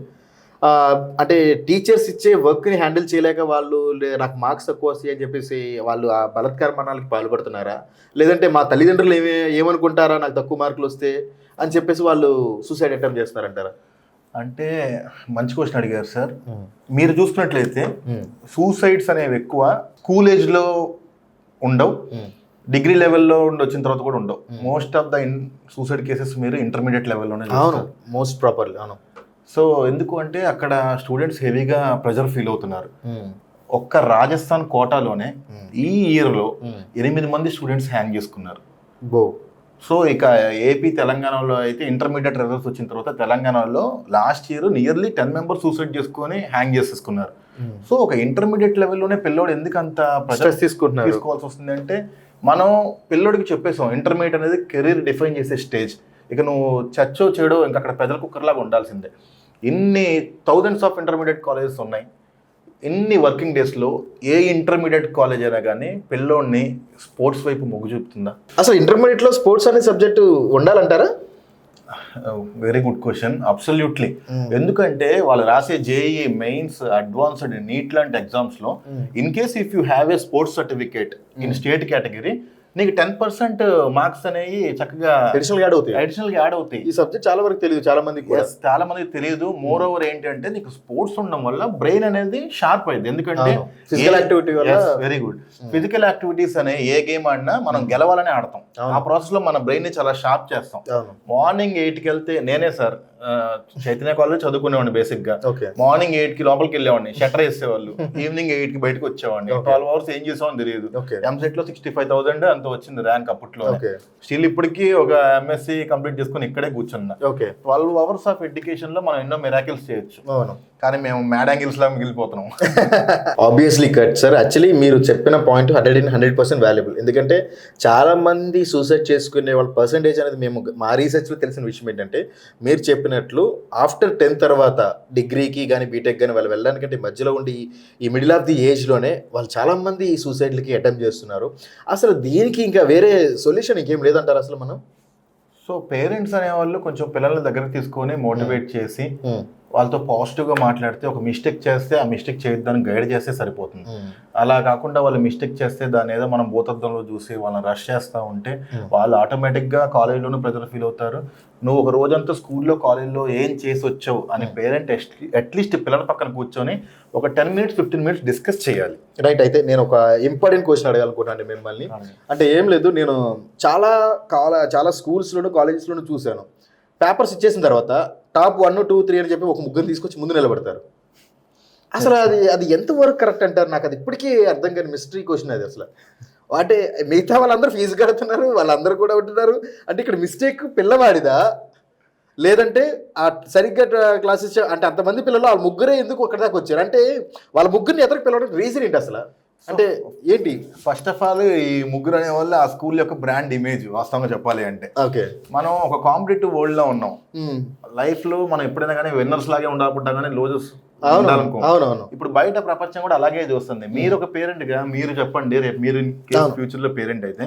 అంటే టీచర్స్ ఇచ్చే వర్క్ని హ్యాండిల్ చేయలేక వాళ్ళు నాకు మార్క్స్ తక్కువ వస్తాయి అని చెప్పేసి వాళ్ళు ఆ బలత్కార మరణాలకు పాల్పడుతున్నారా? లేదంటే మా తల్లిదండ్రులు ఏమే ఏమనుకుంటారా నాకు తక్కువ మార్కులు వస్తే అని చెప్పేసి వాళ్ళు సూసైడ్ అటెంప్ట్ చేస్తున్నారంటారా? అంటే మంచి క్వశ్చన్ అడిగారు సార్. మీరు చూసుకున్నట్లయితే సూసైడ్స్ అనేవి ఎక్కువ స్కూల్ ఏజ్లో ఉండవు. డిగ్రీ లెవెల్లో ఉండి వచ్చిన తర్వాత కూడా ఉండవు. Most of the suicide cases మీరు ఇంటర్మీడియట్ లెవెల్లోనే అవును. మోస్ట్ ప్రాపర్లీ అవును. సో ఎందుకు అంటే అక్కడ స్టూడెంట్స్ హెవీగా ప్రెజర్ ఫీల్ అవుతున్నారు. ఒక్క రాజస్థాన్ కోటాలోనే ఈ ఇయర్లో ఎనిమిది మంది స్టూడెంట్స్ హ్యాంగ్ చేసుకున్నారు. బో. సో ఇక ఏపీ తెలంగాణలో అయితే ఇంటర్మీడియట్ రిజల్ట్స్ వచ్చిన తర్వాత తెలంగాణలో last year nearly ten members suicide చేసుకొని హ్యాంగ్ చేసేసుకున్నారు. సో ఒక ఇంటర్మీడియట్ లెవెల్లోనే పిల్లోడు ఎందుకు అంత స్ట్రెస్ తీసుకుంటున్నారు? తీసుకోవాల్సి వస్తుంది అంటే మనం పిల్లోడికి చెప్పేసాం ఇంటర్మీడియట్ అనేది కెరీర్ డిఫైన్ చేసే స్టేజ్ ఇక నువ్వు చచ్చో చెడో ఇంకా అక్కడ పెద్దల కుక్కర్లాగా ఉండాల్సిందే. ఇన్ని థౌజండ్స్ ఆఫ్ ఇంటర్మీడియట్ కాలేజెస్ ఉన్నాయి. ఇన్ని వర్కింగ్ డేస్లో ఏ ఇంటర్మీడియట్ కాలేజ్ అయినా కానీ పిల్లోడిని స్పోర్ట్స్ వైపు మొగ్గు చూపుతుందా? అసలు ఇంటర్మీడియట్లో స్పోర్ట్స్ అనే subject ఉండాలంటారా? Very good question. Absolutely. ఎందుకంటే వాళ్ళు రాసే జేఈ మెయిన్స్ అడ్వాన్స్డ్ నీట్ లాంటి ఎగ్జామ్స్లో in case if you have a sports certificate in state category నీకు టెన్ పర్సెంట్ మార్క్స్ అనేవి చక్కగా అడిషనల్ యాడ్ అవుతాయి. అడిషనల్ యాడ్ అవుతాయి. ఈ సబ్జెక్ట్ చాలా వరకు తెలియదు చాలా మందికి చాలా మందికి తెలియదు. మోర్ ఓవర్ ఏంటంటే నీకు స్పోర్ట్స్ ఉండడం వల్ల బ్రెయిన్ అనేది షార్ప్ అయింది ఎందుకంటే. Physical activity వల్ల- వెరీ గుడ్ ఫిజికల్ యాక్టివిటీస్ అనే ఏ గేమ్ ఆడినా మనం గెలవాలని ఆడతాం. ఆ ప్రాసెస్లో మన బ్రెయిన్ని చాలా షార్ప్ చేస్తాం. మార్నింగ్ ఎయిట్కి వెళ్తే నేనే సార్ చైతన్య కాలేజ్ చదువుకునేవాడిని బేసిక్గా ఓకే. మార్నింగ్ ఎయిట్కి లోపలికి వెళ్ళేవాడిని షటర్ వేసేవాళ్ళు. ఈవినింగ్ ఎయిట్కి బయటకు వచ్చేవాడిని. ట్వెల్వ్ అవర్స్ ఏం చేసామని తెలియదు. ఎంసెట్లో సిక్స్టీ ఫైవ్ థౌసండ్ అంత వచ్చింది ర్యాంక్ అప్పట్లో స్టిల్ ఇప్పటికి ఒక ఎంఎస్సి కంప్లీట్ చేసుకుని ఇక్కడే కూర్చున్నా. ఓకే. ట్వెల్వ్ అవర్స్ ఆఫ్ ఎడ్యుకేషన్లో మనం ఎన్నో మెరాకిల్స్ చేయొచ్చు. కానీ మేము మ్యాడాంగిల్స్ లా మిగిలిపోతున్నాం. ఆబ్వియస్లీ కట్ సార్ యాక్చువల్లీ మీరు చెప్పిన point hundred and hundred percent valuable ఎందుకంటే చాలా మంది సూసైడ్ చేసుకునే వాళ్ళ పర్సంటేజ్ అనేది మేము మా రీసెర్చ్లో తెలిసిన విషయం ఏంటంటే మీరు చెప్పినట్లు ఆఫ్టర్ టెన్త్ తర్వాత డిగ్రీకి కానీ బీటెక్ కానీ వాళ్ళు వెళ్ళడానికంటే మధ్యలో ఉండి ఈ మిడిల్ ఆఫ్ ది ఏజ్లోనే వాళ్ళు చాలా మంది ఈ సూసైడ్లకి అటెంప్ట్ చేస్తున్నారు. అసలు దీనికి ఇంకా వేరే సొల్యూషన్ ఇంకేం లేదంటారు అసలు మనం? సో పేరెంట్స్ అనేవాళ్ళు కొంచెం పిల్లల దగ్గర తీసుకొని మోటివేట్ చేసి వాళ్ళతో పాజిటివ్గా మాట్లాడితే ఒక మిస్టేక్ చేస్తే ఆ మిస్టేక్ చేయొద్దని గైడ్ చేస్తే సరిపోతుంది. అలా కాకుండా వాళ్ళు మిస్టేక్ చేస్తే దాన్ని ఏదో మనం భూతత్వంలో చూసి వాళ్ళని రష్ చేస్తూ ఉంటే వాళ్ళు ఆటోమేటిక్గా కాలేజీలోనూ ప్రెజర్ ఫీల్ అవుతారు. నువ్వు ఒక రోజంతా స్కూల్లో కాలేజీలో ఏం చేసి వచ్చావు అని పేరెంట్ అట్లీస్ట్ పిల్లల పక్కన కూర్చొని ఒక ten minutes fifteen minutes discuss చేయాలి. రైట్ అయితే నేను ఒక ఇంపార్టెంట్ క్వశ్చన్ అడగాలనుకుంటున్నాను మిమ్మల్ని. అంటే ఏం లేదు నేను చాలా కాల చాలా స్కూల్స్లోను కాలేజెస్లోను చూశాను. పేపర్స్ ఇచ్చేసిన తర్వాత టాప్ వన్ టూ త్రీ అని చెప్పి ఒక ముగ్గురు తీసుకొచ్చి ముందు నిలబెడతారు. అసలు అది అది ఎంతవరకు కరెక్ట్ అంటారు? నాకు అది ఇప్పటికీ అర్థం కాని మిస్టరీ క్వశ్చన్ అది అసలు. అంటే మిగతా వాళ్ళందరూ ఫీజు కడుతున్నారు వాళ్ళందరూ కూడా ఉంటున్నారు. అంటే ఇక్కడ మిస్టేక్ పిల్లవాడిదా? లేదంటే ఆ సరిగ్గా క్లాసెస్ అంటే అంతమంది పిల్లలు వాళ్ళ ముగ్గురే ఎందుకు ఒక్కడి దాకా వచ్చారు? అంటే వాళ్ళ ముగ్గురిని ఎతరకు పిలవడానికి రీజన్ ఏంటి అసలు? అంటే ఏంటి? ఫస్ట్ ఆఫ్ ఆల్ ఈ ముగ్గురు అనే వాళ్ళు ఆ స్కూల్ యొక్క బ్రాండ్ ఇమేజ్ వాస్తవంగా చెప్పాలి అంటే. ఓకే మనం ఒక కాంపిటేటివ్ వరల్డ్లో ఉన్నాం. లైఫ్లో మనం ఎప్పుడైనా కానీ విన్నర్స్ లాగే ఉండాలనుకుంటా కానీ లోజెస్ అవునవును. ఇప్పుడు బయట ప్రపంచం కూడా అలాగే చూస్తుంది మీరు ఒక పేరెంట్గా మీరు చెప్పండి రేపు మీరు. ఫ్యూచర్లో పేరెంట్ అయితే.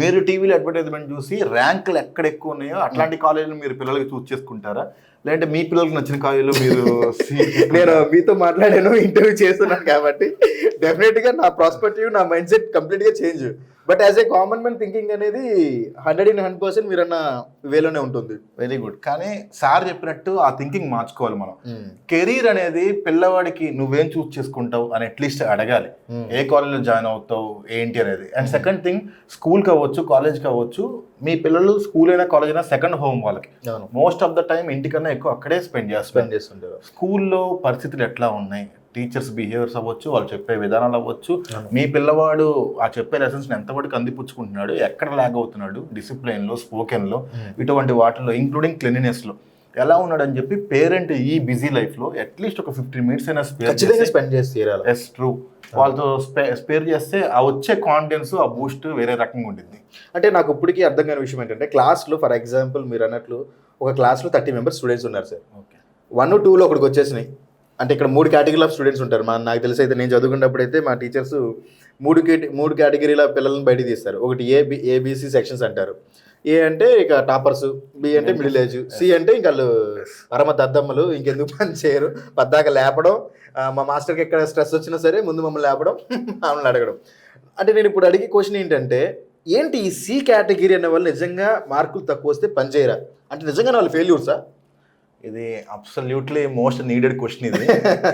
మీరు టీవీలో అడ్వర్టైజ్మెంట్ చూసి ర్యాంకులు ఎక్కడ ఎక్కువ ఉన్నాయో అట్లాంటి కాలేజీలు మీరు పిల్లలకి చూస్ చేసుకుంటారా? లేదంటే మీ పిల్లలకి నచ్చిన కాలేజీలో మీరు నేను మీతో మాట్లాడాను ఇంటర్వ్యూ చేస్తున్నాను కాబట్టి. డెఫినెట్గా నా ప్రాస్పెక్టివ్ నా మైండ్ సెట్ కంప్లీట్గా change but as a common man thinking అనేది హండ్రెడ్ ఇన్ హండ్రెడ్ పర్సెంట్ మీరన్న వేలోనే ఉంటుంది. Very good. కానీ సార్ చెప్పినట్టు ఆ థింకింగ్ మార్చుకోవాలి మనం. కెరీర్ అనేది పిల్లవాడికి నువ్వేం చూస్ చేసుకుంటావు అని అట్లీస్ట్ అడగాలి. Hmm. ఏ కాలేజ్లో జాయిన్ అవుతావు ఏంటి అనేది. అండ్ సెకండ్ థింగ్ స్కూల్ కావచ్చు కాలేజ్ కావచ్చు మీ పిల్లలు స్కూల్ అయినా కాలేజ్ అయినా సెకండ్ హోమ్ వాళ్ళకి. మోస్ట్ ఆఫ్ ద టైం ఇంటికన్నా ఎక్కువ అక్కడే స్పెండ్ చేస్తారు. స్పెండ్ చేస్తుంటారు. స్కూల్లో పరిస్థితులు ఎట్లా ఉన్నాయి? టీచర్స్ బిహేవియర్స్ అవ్వచ్చు వాళ్ళు చెప్పే విధానాలు అవ్వచ్చు. మీ పిల్లవాడు ఆ చెప్పే లెసన్స్ ఎంతవరకు అందిపుచ్చుకుంటున్నాడు ఎక్కడ లాగ్ అవుతున్నాడు డిసిప్లిన్లో స్పోకెన్లో ఇటువంటి వాటిల్లో ఇంక్లూడింగ్ క్లీనినెస్లో ఎలా ఉన్నాడు అని చెప్పి పేరెంట్ ఈ బిజీ లైఫ్లో అట్లీస్ట్ ఒక ఫిఫ్టీన్ మినిట్స్ అయినా స్పేర్ స్పెండ్ చేసి ఎస్ ట్రూ వాళ్ళతో స్పేర్ చేస్తే ఆ వచ్చే కాన్ఫిడెన్స్ ఆ బూస్ట్ వేరే రకంగా ఉండింది అంటే నాకు ఇప్పటికీ అర్థం కాని విషయం ఏంటంటే క్లాస్లో ఫర్ ఎగ్జాంపుల్ మీరు అన్నట్లు ఒక క్లాస్లో థర్టీ మెంబర్స్ స్టూడెంట్స్ ఉన్నారు సార్. ఓకే వన్ టూలో ఒకటికి వచ్చేసినాయి. అంటే ఇక్కడ మూడు కేటగిరీల ఆఫ్ స్టూడెంట్స్ ఉంటారు. మా నాకు తెలిసి అయితే నేను చదువుకున్నప్పుడు అయితే మా టీచర్స్ మూడు కేట మూడు కేటగిరీల పిల్లల్ని బయట తీస్తారు. ఒకటి ఏ బి ఏబిసి సెక్షన్స్ అంటారు. ఏ అంటే ఇక టాపర్స్ బి అంటే మిడిల్ ఏజ్ సి అంటే ఇంక వాళ్ళు పరమ దద్దమ్మలు ఇంకెందుకు పని చేయరు. పద్దాక లేపడం మా మాస్టర్కి ఎక్కడ స్ట్రెస్ వచ్చినా సరే ముందు మమ్మల్ని లేపడం మమ్మల్ని అడగడం. అంటే నేను ఇప్పుడు అడిగే క్వశ్చన్ ఏంటంటే ఏంటి ఈ సి కేటగిరీ అనే వాళ్ళు నిజంగా మార్కులు తక్కువ వస్తే పని చేయరా? అంటే నిజంగా వాళ్ళు ఫెయిల్యూర్సా ఇది అబ్సల్యూట్లీ మోస్ట్ నీడెడ్ క్వశ్చన్ ఇది.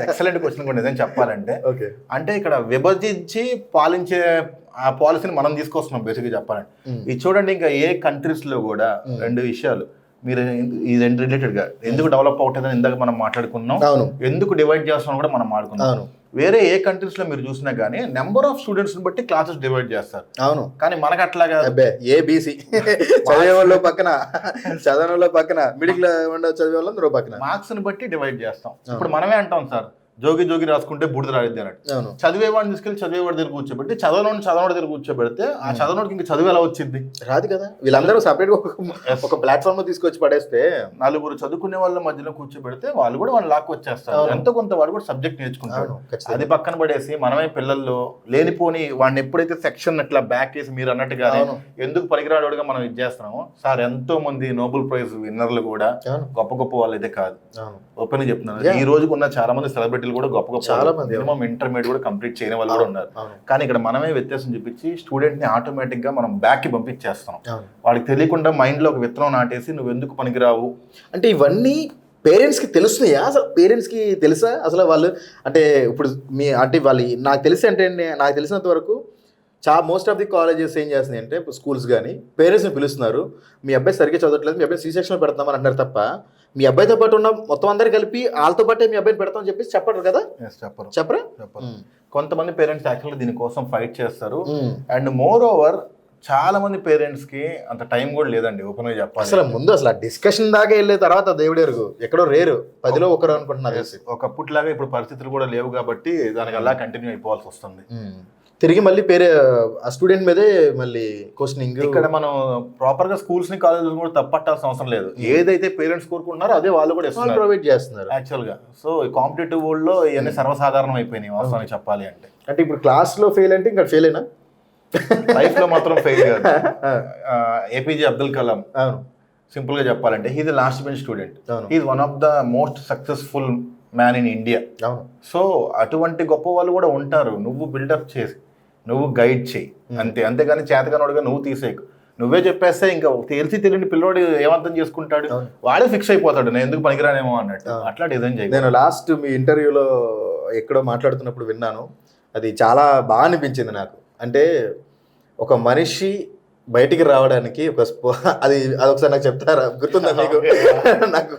ఎక్సలెంట్ క్వశ్చన్ కూడా నిజం చెప్పాలంటే. ఓకే అంటే ఇక్కడ విభజించి పాలించే ఆ పాలసీని మనం తీసుకొస్తున్నాం బేసిక్గా చెప్పాలంటే. ఇది చూడండి ఇంకా ఏ కంట్రీస్లో కూడా Mm. రెండు విషయాలు. మీరు ఈ రెండు రిలేటెడ్గా. ఎందుకు డెవలప్ అవుతుందని ఇందాక మనం మాట్లాడుకున్నాం. ఎందుకు డివైడ్ చేస్తున్నాం కూడా మనం మాట్లాడుకున్నాం. వేరే ఏ కంట్రీస్లో మీరు చూసినా కానీ నెంబర్ ఆఫ్ స్టూడెంట్స్ బట్టి క్లాసెస్ డివైడ్ చేస్తారు. అవును. కానీ మనకు అట్లాగా అబ్బే ఏబిసి చదివే వాళ్ళు పక్కన చదవని వాళ్ళ పక్కన మిడిల్ చదివే వాళ్ళు పక్కన. మార్క్స్ని బట్టి డివైడ్ చేస్తాం. ఇప్పుడు మనమే అంటాం సార్ జోగి జోగి రాసుకుంటే బుడిద రాయిద్ది అన్నట్టు. చదివేవాడిని తీసుకెళ్ళి చదివేవాడి దగ్గర కూర్చోబెట్టి చదవనోడిని చదవనోడి దగ్గర కూర్చోబెడితే ఆ చదవనోడికి ఇంకా చదువు ఎలా వచ్చింది? రాదు కదా. వీళ్ళందరూ సపరేట్ ఒక ప్లాట్ఫామ్లో తీసుకొచ్చి పడేస్తే నలుగురు చదువుకునే వాళ్ళ మధ్యలో కూర్చోబెడితే వాళ్ళు కూడా వాళ్ళు లాక్కు వచ్చేస్తారు. ఎంతో కొంత వాడు కూడా సబ్జెక్ట్ ఖచ్చితంగా. అది పక్కన పడేసి మనమే పిల్లల్లో లేనిపోని వాడిని ఎప్పుడైతే సెక్షన్ అట్లా బ్యాక్ చేసి మీరు అన్నట్టుగా. ఎందుకు పనికిరాడుగా మనం ఇది చేస్తున్నాము సార్ ఎంతో మంది నోబెల్ ప్రైజ్ విన్నర్లు కూడా గొప్ప గొప్ప వాళ్ళు అయితే కాదు ఓపెన్ చెప్తున్నాను. Yeah. ఈ రోజుకు ఉన్న చాలా మంది సెలబ్రిటీలు కూడా గొప్ప గొప్ప చాలా మంది, మినిమం ఇంటర్మీడియట్ కూడా కంప్లీట్ చేయని వాళ్ళు కూడా ఉన్నారు. కానీ ఇక్కడ మనమే వ్యత్యాసం చూపించి స్టూడెంట్ని ఆటోమేటిక్గా మనం బ్యాక్కి పంపించేస్తాం వాడికి తెలియకుండా మైండ్లో ఒక విత్తనం నాటేసి నువ్వు ఎందుకు పనికిరావు? అంటే ఇవన్నీ పేరెంట్స్కి తెలుస్తున్నాయా? అసలు పేరెంట్స్కి తెలుసా? అసలు వాళ్ళు అంటే ఇప్పుడు మీ అంటే వాళ్ళు నాకు తెలిసి అంటే నాకు తెలిసినంత వరకు చా మోస్ట్ ఆఫ్ ది కాలేజెస్ ఏం చేస్తున్నాయి అంటే స్కూల్స్ కానీ పేరెంట్స్ని పిలుస్తున్నారు. మీ అబ్బాయి సరిగ్గా చదవట్లేదు మీ అబ్బాయి సీ సెక్షన్లో పెడతామని అంటారు తప్ప మీ అబ్బాయితో పాటు ఉన్న మొత్తం అందరు కలిపి వాళ్ళతో పాటే మీ అబ్బాయిని పెడతామని చెప్పేసి చెప్పరు కదా? చెప్పరు. చెప్పరా? చెప్పరు. కొంతమంది పేరెంట్స్ యాక్చువల్లీ దీనికోసం ఫైట్ చేస్తారు. అండ్ మోర్ ఓవర్ చాలా మంది పేరెంట్స్కి అంత టైం కూడా లేదండి ఓపెన్గా చెప్పాలి. అసలు ముందు అసలు ఆ డిస్కషన్ దాకా వెళ్ళే తర్వాత దేవుడు ఎరుగు. ఎక్కడో రేరు. పదిలో ఒకరు అనుకుంటున్నారు. ఒకప్పటిలాగా ఇప్పుడు పరిస్థితులు కూడా లేవు కాబట్టి దానికి అలా కంటిన్యూ అయిపోవాల్సి వస్తుంది. తిరిగి మళ్ళీ పేరే ఆ స్టూడెంట్ మీదే మళ్ళీ క్వశ్చనింగ్ ఇక్కడ మనం ప్రాపర్గా స్కూల్స్ని కాలేజెస్ కూడా తప్పట్టాల్సిన అవసరం లేదు. ఏదైతే పేరెంట్స్ కోరుకుంటున్నారో అదే వాళ్ళు కూడా ఇస్తున్నారు. ప్రొవైడ్ చేస్తున్నారు. యాక్చువల్గా. సో కాంపిటేటివ్ వరల్డ్లో ఇవన్నీ సర్వసాధారణం అయిపోయినాయి వాస్తవానికి చెప్పాలి అంటే. అంటే ఇప్పుడు క్లాస్లో ఫెయిల్ అంటే ఇంకా ఫెయిల్ అయినా లైఫ్లో మాత్రం ఫెయిల్ కాదు. ఏపీజే అబ్దుల్ కలాం సింపుల్గా చెప్పాలంటే he the last bench student he one of the most successful man in India so అటువంటి గొప్ప వాళ్ళు కూడా ఉంటారు. నువ్వు బిల్డప్ చేసి. నువ్వు గైడ్ చేయి. అంతే. అంతేగాని చేతగానోడుగా నువ్వు తీసేయకు. నువ్వే చెప్పేస్తే ఇంకా తెలిసి తెలియని పిల్లోడు ఏమర్థం చేసుకుంటాడు. వాడే ఫిక్స్ అయిపోతాడు. నేను ఎందుకు పనికిరానేమో అన్నట్టు. అట్లా డిజైన్ చేయాలి నేను లాస్ట్ మీ ఇంటర్వ్యూలో ఎక్కడో మాట్లాడుతున్నప్పుడు విన్నాను. అది చాలా బాగా అనిపించింది నాకు. అంటే ఒక మనిషి బయటికి రావడానికి ఒక స్పో అది అదొకసారి నాకు చెప్తారా? గుర్తుందా మీకు? నాకు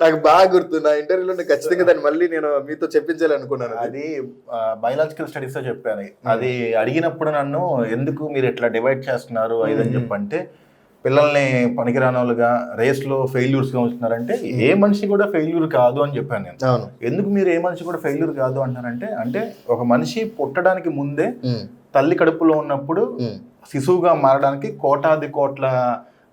నాకు బాగా గుర్తు. నా ఇంటర్వ్యూలో నేను ఖచ్చితంగా దాన్ని మళ్ళీ నేను మీతో చెప్పించాలి అనుకున్నాను అది బయలాజికల్ స్టడీస్ చెప్పాను. అది అడిగినప్పుడు నన్ను ఎందుకు మీరు ఇట్లా డివైడ్ చేస్తున్నారు అని. చెప్పంటే పిల్లల్ని పనికిరాని వాళ్ళుగా రేస్లో ఫెయిల్యూర్స్గా ఉంచుతున్నారంటే ఏ మనిషి కూడా ఫెయిల్యూర్ కాదు అని చెప్పాను నేను. అవును. ఎందుకు మీరు ఏ మనిషి కూడా ఫెయిల్యూర్ కాదు అంటారంటే అంటే ఒక మనిషి పుట్టడానికి ముందే తల్లి కడుపులో ఉన్నప్పుడు శిశువుగా మారడానికి కోటాది కోట్ల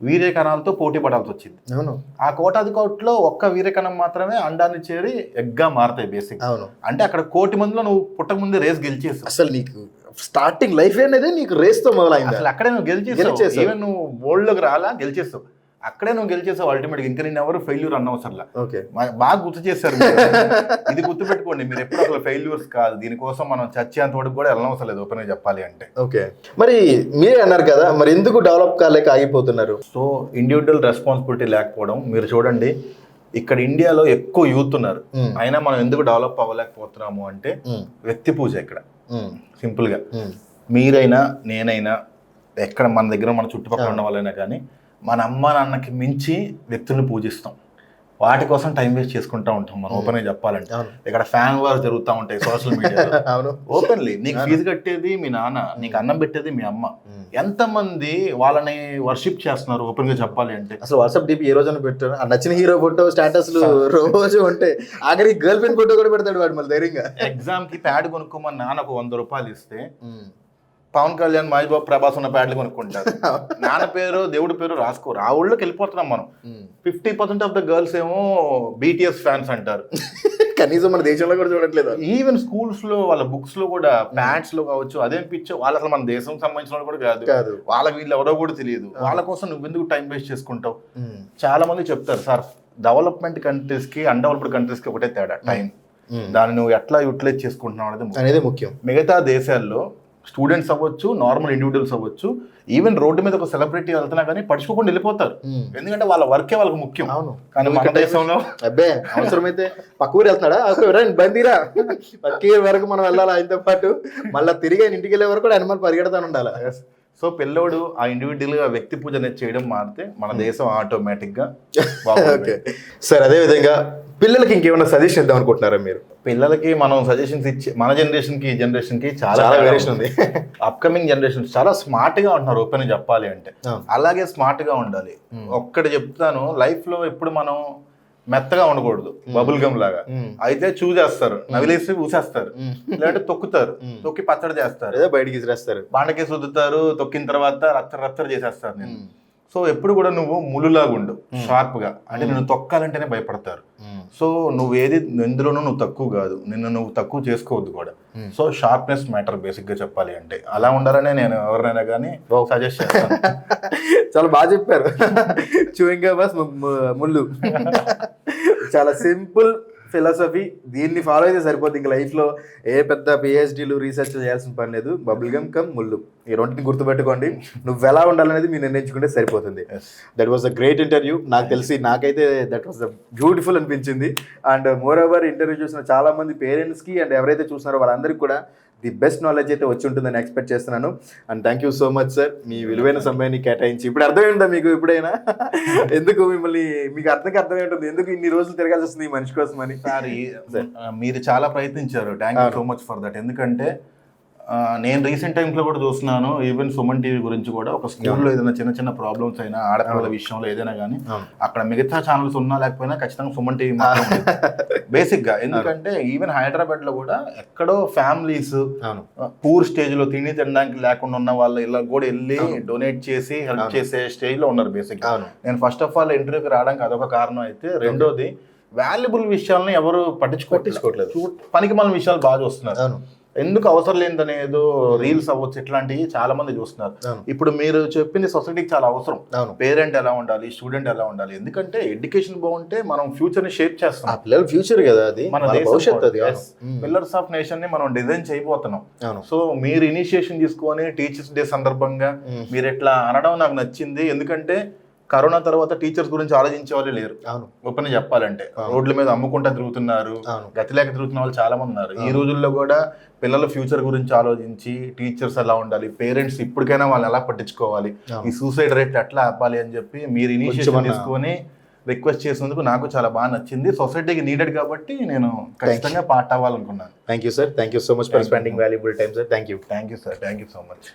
వీర్యకణాలతో పోటీ పడాల్సి వచ్చింది. అవును. ఆ కోటాది కోట్లో ఒక్క వీర్యకణం మాత్రమే అండాన్ని చేరి ఎగ్గా మారతాయి బేసిక్ అవును. అంటే అక్కడ కోటి మందిలో నువ్వు పుట్టక ముందే రేస్ గెలిచేసావు. అసలు నీకు స్టార్టింగ్ లైఫ్ అనేది నీకు రేస్తో మొదలైంది. అసలు అక్కడే నువ్వు గెలిచేసావు. ఈవెన్ నువ్వు వరల్డ్లోకి రాలా గెలిచేస్తావు అక్కడే నువ్వు గెలిచేసావు అల్టిమేట్ ఇంకా నేను ఎవరు ఫెయిల్యూర్ అన్నవసరంలా ఓకే. బాగా గుర్తు చేశారు. ఇది గుర్తు పెట్టుకోండి మీరు ఎప్పుడు అసలు ఫెయిల్యూర్స్ కాదు. దీనికోసం మనం చచ్చేంత వరకు కూడా వెళ్ళనవసరం లేదు ఓపెన్ చెప్పాలి అంటే. ఓకే. మరి మీరే అన్నారు కదా మరి ఎందుకు డెవలప్ కాలేక ఆగిపోతున్నారు? సో ఇండివిజువల్ రెస్పాన్సిబిలిటీ లేకపోవడం మీరు చూడండి ఇక్కడ ఇండియాలో ఎక్కువ యూత్ ఉన్నారు. అయినా మనం ఎందుకు డెవలప్ అవ్వలేకపోతున్నాము అంటే. వ్యక్తి పూజ ఇక్కడ. సింపుల్గా. మీరైనా నేనైనా ఎక్కడ మన దగ్గర మన చుట్టుపక్కల ఉన్న వాళ్ళైనా కానీ మన అమ్మ నాన్నకి మించి వ్యక్తుల్ని పూజిస్తాం. వాటి కోసం టైం వేస్ట్ చేసుకుంటా ఉంటాం మనం ఓపెన్గా చెప్పాలంటే. ఇక్కడ ఫ్యాన్ వార్ జరుగుతూ ఉంటాయి సోషల్ అవును. ఓపెన్లీ. నీకు ఫీజు కట్టేది మీ నాన్న నీకు అన్నం పెట్టేది మీ అమ్మ. మ్మ్. ఎంతమంది వాళ్ళని వర్షిప్ చేస్తున్నారు ఓపెన్గా చెప్పాలి అంటే? అసలు వాట్సాప్ డిపి ఏ రోజున పెట్టారు? ఆ నచ్చిన హీరో ఫోటో స్టేటస్లు రోజు ఉంటే ఆఖరికి గర్ల్ ఫ్రెండ్ ఫోటో కూడా పెడతాడు వాడు మళ్ళీ ధైర్యంగా. ఎగ్జామ్కి ప్యాడ్ కొనుక్కోమని నాన్న ఒక వంద రూపాయలు ఇస్తే పవన్ కళ్యాణ్ మహేష్ బాబు ప్రభాస్ ఉన్న ప్యాడ్లు కొనుక్కుంటారు. నాన్న పేరు దేవుడి పేరు రాసుకోరు ఆ ఊళ్ళోకి వెళ్ళిపోతున్నాం మనం. Fifty percent of the girls ఏమో బీటీఎస్ ఫ్యాన్స్ అంటారు. కనీసం మన దేశంలో కూడా చూడట్లేదు ఈవెన్ స్కూల్స్లో వాళ్ళ బుక్స్లో కూడా ప్యాడ్స్లో కావచ్చు అదేం పిచ్చో. వాళ్ళు అసలు మన దేశం సంబంధించిన కూడా కాదు. కాదు. వాళ్ళకి వీళ్ళు ఎవరో కూడా తెలియదు. వాళ్ళ కోసం నువ్వు ఎందుకు టైం వేస్ట్ చేసుకుంటావు చాలా మంది చెప్తారు సార్ డెవలప్మెంట్ కంట్రీస్కి అన్డెవలప్డ్ కంట్రీస్కి ఒకటే తేడా టైం దాన్ని నువ్వు ఎట్లా యూటిలైజ్ చేసుకుంటున్నావు. అనేది ముఖ్యం. మిగతా దేశాల్లో స్టూడెంట్స్ అవ్వచ్చు నార్మల్ ఇండివిజువల్స్ అవ్వచ్చు ఈవెన్ రోడ్డు మీద ఒక సెలబ్రిటీ వెళ్తున్నా కానీ పడుచుకోకుండా వెళ్ళిపోతారు. ఎందుకంటే వాళ్ళ వర్కే వాళ్ళకి ముఖ్యం. అవును. కానీ మన దేశంలో అబ్బే అవసరమైతే పక్క ఊరు వెళ్తున్నాడా? రండి బందీరా పక్క వరకు మనం వెళ్ళాలి ఆయనతో పాటు? మళ్ళీ తిరిగి ఆయన ఇంటికి వెళ్ళే వరకు కూడా ఆయన మళ్ళీ పరిగెడతాను ఉండాలి? సో పిల్లోడు ఆ ఇండివిజువల్గా వ్యక్తి పూజ అనేది చేయడం మారితే మన దేశం ఆటోమేటిక్గా బాగుంటుంది. ఓకే సార్ అదే విధంగా పిల్లలకి ఇంకేమైనా సజెషన్ ఇద్దాం అనుకుంటున్నారా మీరు? పిల్లలకి మనం సజెషన్స్ ఇచ్చి మన జనరేషన్కి జనరేషన్కి చాలా వేరియేషన్ ఉంది. అప్కమింగ్ జనరేషన్ చాలా స్మార్ట్గా ఉంటున్నారు ఓపెన్ చెప్పాలి అంటే. అలాగే స్మార్ట్గా ఉండాలి. ఒక్కటి చెప్తాను లైఫ్లో ఎప్పుడు మనం మెత్తగా ఉండకూడదు బబుల్ గమ్ లాగా. అయితే చూసేస్తారు నవిలేసి ఊసేస్తారు. లేదంటే తొక్కుతారు తొక్కి పచ్చడి చేస్తారు. అదే బయటికి ఇసిరేస్తారు బాండకేసి రుద్దుతారు తొక్కిన తర్వాత రక్త రక్త చేసేస్తారు నేను సో ఎప్పుడు కూడా నువ్వు ముళ్ళులాగా ఉండు షార్ప్గా. అంటే నిన్ను తొక్కాలంటేనే భయపడతారు. సో నువ్వు ఏది ఎందులోనూ నువ్వు తక్కువ కాదు. నిన్ను నువ్వు తక్కువ చేసుకోవద్దు కూడా. సో షార్ప్నెస్ మ్యాటర్ బేసిక్గా చెప్పాలి అంటే. అలా ఉండాలనే నేను ఎవరినైనా కానీ సజెస్ట్ చేస్తాను. చాలా బాగా చెప్పారు. చూయింగ్ బస్ ముళ్ళు. చాలా సింపుల్ ఫిలాసఫీ దీన్ని ఫాలో అయితే సరిపోతుంది ఇంకా లైఫ్లో ఏ పెద్ద పిహెచ్డీలు రీసెర్చ్ చేయాల్సిన పని లేదు. బబుల్ గమ్ కమ్ ముళ్ళు ఈ రెండింటిని గుర్తుపెట్టుకోండి. నువ్వు ఎలా ఉండాలనేది మీరు నిర్ణయించుకుంటే సరిపోతుంది. That was a great interview నాకు తెలిసి నాకైతే దట్ వాస్ బ్యూటిఫుల్ అనిపించింది. అండ్ మోర్ ఓవర్ ఇంటర్వ్యూ చూసిన చాలా మంది పేరెంట్స్కి అండ్ ఎవరైతే చూస్తున్నారో వాళ్ళందరికీ కూడా ది బెస్ట్ నాలెడ్జ్ అయితే వచ్చి ఉంటుందని ఎక్స్పెక్ట్ చేస్తున్నాను. And thank you so much sir. మీ విలువైన సమయాన్ని కేటాయించి ఇప్పుడు అర్థమైందా మీకు ఎప్పుడైనా? ఎందుకు మిమ్మల్ని మీకు అర్థంకి అర్థమై ఉంటుంది. ఎందుకు ఇన్ని రోజులు తిరగాల్సి వస్తుంది ఈ మనిషి కోసం అని? సార్ మీరు చాలా ప్రయత్నించారు. Thank you so much for that. ఎందుకంటే నేను రీసెంట్ టైమ్స్లో కూడా చూస్తున్నాను ఈవెన్ సుమన్ టీవీ గురించి కూడా. ఒక స్కూల్లో ఏదైనా చిన్న చిన్న ప్రాబ్లమ్స్ అయినా ఆడపిల్లల విషయంలో ఏదైనా కానీ. అక్కడ మిగతా ఛానల్స్ ఉన్నా లేకపోయినా ఖచ్చితంగా సుమన్ టీవీ మాత్రం బేసిక్ గా. ఎందుకంటే ఈవెన్ హైదరాబాద్లో కూడా ఎక్కడో ఫ్యామిలీస్ పూర్ స్టేజ్లో తిండి తినడానికి లేకుండా ఉన్న వాళ్ళు ఇలా కూడా వెళ్ళి డొనేట్ చేసి హెల్ప్ చేసే స్టేజ్లో ఉన్నారు బేసిక్ అవును. నేను ఫస్ట్ ఆఫ్ ఆల్ ఇంటర్వ్యూకి రావడానికి అదొక కారణం అయితే రెండోది వాల్యుబుల్ విషయాలని ఎవరు పట్టించుకో పట్టించుకోవట్లేదు. పనికి మన విషయాలు బాగా చూస్తున్నారు. ఎందుకు అవసరం లేనిదనేదో రీల్స్ అవ్వచ్చు ఇట్లాంటివి చాలా మంది చూస్తున్నారు. ఇప్పుడు మీరు చెప్పింది సొసైటీకి చాలా అవసరం. అవును. పేరెంట్ ఎలా ఉండాలి స్టూడెంట్ ఎలా ఉండాలి? ఎందుకంటే ఎడ్యుకేషన్ బాగుంటే మనం ఫ్యూచర్ని షేప్ చేస్తాం పిల్లల ఫ్యూచర్ కదా అది. మన అది. అవును. పిల్లర్స్ ఆఫ్ నేషన్ని మనం డిజైన్ చేయబోతున్నాం. సో మీరు ఇనిషియేషన్ తీసుకొని టీచర్స్ డే సందర్భంగా. మీరు ఇట్లా అనడం నాకు నచ్చింది. ఎందుకంటే కరోనా తర్వాత టీచర్స్ గురించి ఆలోచించే వాళ్ళే లేరు. అవును. ఓపెన్ చెప్పాలంటే. రోడ్ల మీద అమ్ముకుంటా తిరుగుతున్నారు. అవును. గతి లేక తిరుగుతున్న వాళ్ళు చాలా మంది ఉన్నారు. ఈ రోజుల్లో కూడా పిల్లల ఫ్యూచర్ గురించి ఆలోచించి టీచర్స్ ఎలా ఉండాలి పేరెంట్స్ ఇప్పటికైనా వాళ్ళని ఎలా పట్టించుకోవాలి. ఈ సూసైడ్ రేట్ ఎట్లా ఆపాలి అని చెప్పి మీరు ఇనిషియేషన్ తీసుకొని రిక్వెస్ట్ చేసినందుకు నాకు చాలా బాగా నచ్చింది. సొసైటీకి నీడెడ్ కాబట్టి నేను ఖచ్చితంగా part అవ్వాలనుకున్నాను. Thank you sir thank you so much for spending valuable time sir thank you thank you sir thank you so much